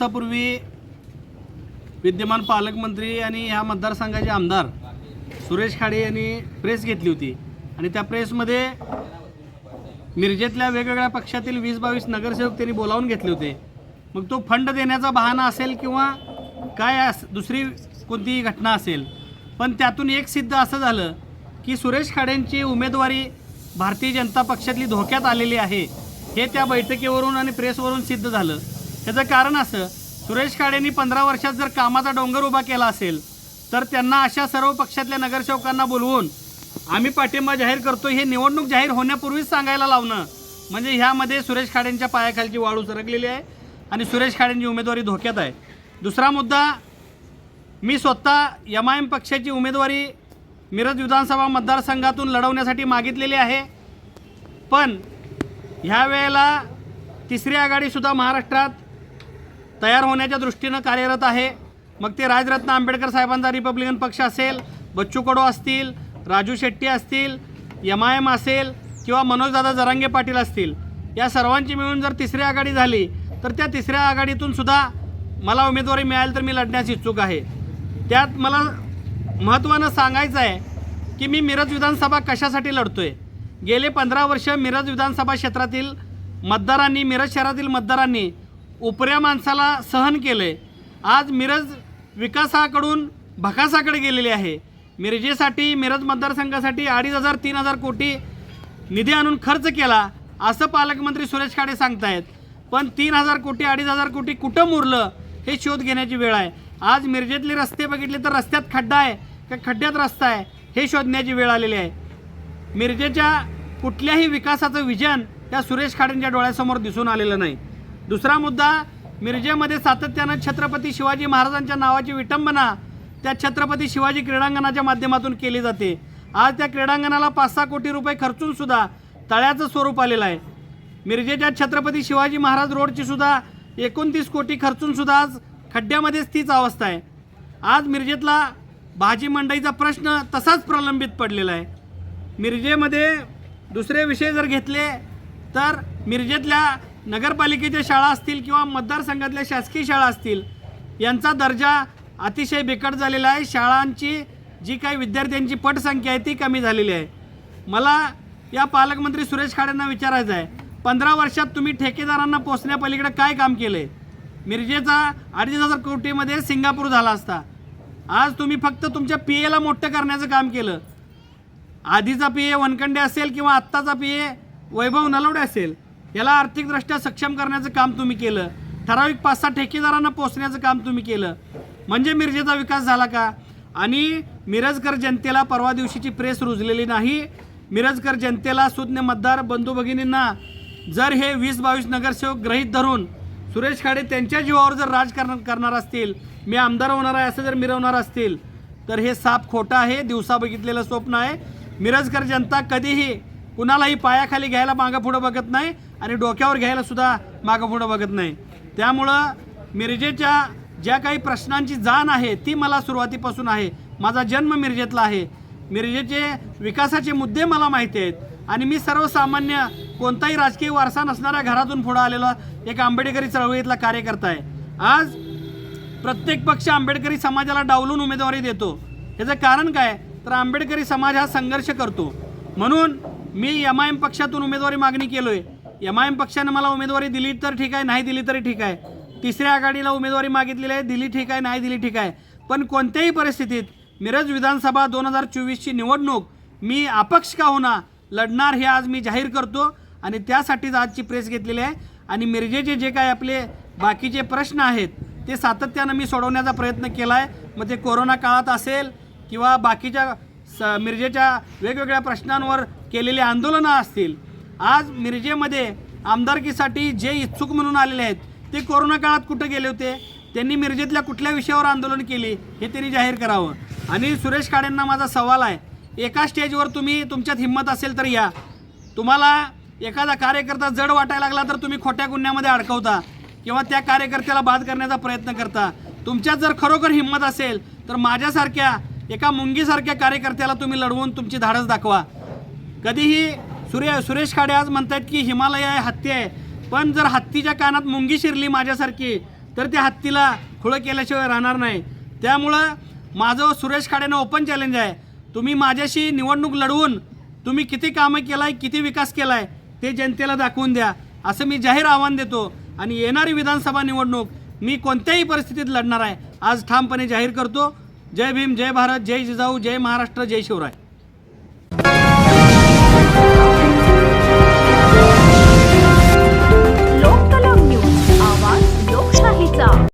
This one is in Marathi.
दिवसापूर्वी विद्यमान पालकमंत्री आणि ह्या मतदारसंघाचे आमदार सुरेश खाडे यांनी प्रेस घेतली होती. आणि त्या प्रेसमध्ये मिरजेतल्या वेगवेगळ्या पक्षातील वीस बावीस नगरसेवक त्यांनी बोलावून घेतले होते. मग तो फंड देण्याचा बहाणा असेल किंवा काय अस दुसरी कोणतीही घटना असेल पण त्यातून एक सिद्ध असं झालं की सुरेश खाडेंची उमेदवारी भारतीय जनता पक्षातली धोक्यात आलेली आहे हे त्या बैठकीवरून आणि प्रेसवरून सिद्ध झालं. ह्याचं कारण असं सुरेश खाडेंनी पंधरा वर्षात जर कामाचा डोंगर उभा केला असेल तर त्यांना अशा सर्व पक्षातल्या नगरसेवकांना बोलवून आम्ही पाठिंबा जाहीर करतो हे निवडणूक जाहीर होण्यापूर्वीच सांगायला लावणं. म्हणजे ह्यामध्ये सुरेश खाडेंच्या पायाखालची वाळू सरकलेली आहे आणि सुरेश खाडेंची उमेदवारी धोक्यात आहे. दुसरा मुद्दा मी स्वतः एम आय एम पक्षाची उमेदवारी मिरज विधानसभा मतदारसंघातून लढवण्यासाठी मागितलेली आहे. पण ह्या वेळेला तिसरी आघाडीसुद्धा महाराष्ट्रात तयार होण्याच्या दृष्टीनं कार्यरत आहे. मग ते राजरत्न आंबेडकर साहेबांचा रिपब्लिकन पक्ष असेल बच्चू कडू असतील राजू शेट्टी असतील एम आय एम असेल किंवा मनोजदादा जरांगे पाटील असतील या सर्वांची मिळून जर तिसरी आघाडी झाली तर त्या तिसऱ्या आघाडीतून सुद्धा मला उमेदवारी मिळाली तर मी लढण्यास इच्छुक आहे. त्यात मला महत्त्वानं सांगायचं आहे की मी मिरज विधानसभा कशासाठी लढतो आहे गेले पंधरा वर्ष मिरज विधानसभा क्षेत्रातील मतदारांनी मिरज शहरातील मतदारांनी उपऱ्या माणसाला सहन केले आज मिरज विकासाकडून भकासाकडे गेलेली आहे. मिरजेसाठी मिरज मतदारसंघासाठी अडीच हजार तीन हजार कोटी निधी आणून खर्च केला असं पालकमंत्री सुरेश खाडे सांगतायत. पण तीन हजार कोटी अडीच हजार कोटी कुठं मुरलं हे शोध घेण्याची वेळ आहे. आज मिरजेतले रस्ते बघितले तर रस्त्यात खड्डा आहे का खड्ड्यात रस्ता आहे हे शोधण्याची वेळ आलेली आहे. मिरजेच्या कुठल्याही विकासाचं विजन त्या सुरेश खाडेंच्या डोळ्यासमोर दिसून आलेलं नाही. दुसरा मुद्दा मिरजेमध्ये सातत्यानं छत्रपती शिवाजी महाराजांच्या नावाची विटंबना त्या छत्रपती शिवाजी क्रीडांगणाच्या माध्यमातून केली जाते. आज त्या क्रीडांगणाला पाच सहा कोटी रुपये खर्चून सुद्धा तळ्याचं स्वरूप आलेलं आहे. मिरजेच्या छत्रपती शिवाजी महाराज रोडची सुद्धा एकोणतीस कोटी खर्चून सुद्धा आज खड्ड्यामध्येच तीच अवस्था आहे. आज मिरजेतला भाजी मंडईचा प्रश्न तसाच प्रलंबित पडलेला आहे. मिरजेमध्ये दुसरे विषय जर घेतले तर मिरजेतल्या नगरपालिकेच्या शाळा असतील किंवा मतदारसंघातल्या शासकीय शाळा असतील यांचा दर्जा अतिशय बिकट झालेला आहे. शाळांची जी काही विद्यार्थ्यांची पटसंख्या आहे ती कमी झालेली आहे. मला या पालकमंत्री सुरेश खाडेंना विचारायचं आहे पंधरा वर्षात तुम्ही ठेकेदारांना पोचण्यापलीकडे काय काम केलं आहे मिरजेचा अडीच हजार कोटीमध्ये सिंगापूर झाला असता. आज तुम्ही फक्त तुमच्या पी एला मोठं करण्याचं काम केलं. आधीचा पी ए वनखंडे असेल किंवा आत्ताचा पी ए वैभव नलवडे असेल याला आर्थिकदृष्ट्या सक्षम करण्याचं काम तुम्ही केलं. ठराविक पाच सहा ठेकेदारांना पोचण्याचं काम तुम्ही केलं. म्हणजे मिरजेचा विकास झाला का? आणि मिरजकर जनतेला परवा दिवशीची प्रेस रुजलेली नाही. मिरजकर जनतेला सुज्ञ मतदार बंधू भगिनींना जर हे वीस बावीस नगरसेवक ग्रहित धरून सुरेश खाडे त्यांच्या जीवावर जर राजकारण करणार असतील मी आमदार होणार आहे असं जर मिरवणार असतील तर हे साप खोटं आहे दिवसा बघितलेलं स्वप्न आहे. मिरजकर जनता कधीही कुणालाही पायाखाली घ्यायला मागं पुढं बघत नाही. आणि डोक्यावर घ्यायला सुद्धा मागं पुढं बघत नाही. त्यामुळं मिरजेच्या ज्या काही प्रश्नांची जाण आहे ती मला सुरुवातीपासून आहे. माझा जन्म मिरजेतला आहे. मिरजेचे विकासाचे मुद्दे मला माहिती आहेत. आणि मी सर्वसामान्य कोणताही राजकीय वारसा नसणाऱ्या घरातून पुढं आलेला एक आंबेडकरी चळवळीतला कार्यकर्ता आहे. आज प्रत्येक पक्ष आंबेडकरी समाजाला डावलून उमेदवारी देतो. याचं कारण काय? तर आंबेडकरी समाज हा संघर्ष करतो. म्हणून मी एम आय एम पक्षातून उमेदवारी मागणी केलो आहे एम आय एम पक्षाने मला उमेदवारी दिली तर ठीक आहे नाही दिली तरी ठीक आहे. तिसऱ्या आघाडीला उमेदवारी मागितलेली आहे दिली ठीक आहे नाही दिली ठीक आहे. पण कोणत्याही परिस्थितीत मिरज विधानसभा दोन हजार चोवीसची निवडणूक मी अपक्ष का होणार लढणार हे आज मी जाहीर करतो आणि त्यासाठीच आजची प्रेस घेतलेली आहे. आणि मिरजेचे जे काय आपले बाकीचे प्रश्न आहेत ते सातत्यानं मी सोडवण्याचा प्रयत्न केला आहे मग ते कोरोना काळात असेल किंवा बाकीच्या स मिरजेच्या वेगवेगळ्या प्रश्नांवर केलेली आंदोलनं असतील आज मिरजेमध्ये आमदारकीसाठी जे इच्छुक म्हणून आलेले आहेत ते कोरोना काळात कुठं गेले होते? त्यांनी मिरजेतल्या कुठल्या विषयावर आंदोलन केली हे त्यांनी जाहीर करावं. आणि सुरेश काळेंना माझा सवाल आहे एका स्टेजवर तुम्ही तुमच्यात हिंमत असेल तर या. तुम्हाला एखादा कार्यकर्ता जड वाटायला लागला तर तुम्ही खोट्या गुन्ह्यामध्ये अडकवता किंवा त्या कार्यकर्त्याला बाद करण्याचा प्रयत्न करता. तुमच्यात जर खरोखर हिंमत असेल तर माझ्यासारख्या एका मुंगीसारख्या कार्यकर्त्याला तुम्ही लढवून तुमची धाडस दाखवा. कधीही सुरे सुरेश खाडे आज म्हणतात की हिमालय आहे हत्ती आहे. पण जर हत्तीच्या कानात मुंगी शिरली माझ्यासारखी तर त्या हत्तीला खुळं केल्याशिवाय राहणार नाही. त्यामुळं माझं सुरेश खाडेनं ओपन चॅलेंज आहे. तुम्ही माझ्याशी निवडणूक लढवून तुम्ही किती कामं केलाय आहे किती विकास केला आहे ते जनतेला दाखवून द्या. असं मी जाहीर आव्हान देतो. आणि येणारी विधानसभा निवडणूक मी कोणत्याही परिस्थितीत लढणार आहे आज ठामपणे जाहीर करतो. जय भीम जय भारत जय जिजाऊ जय महाराष्ट्र जय शिवराय.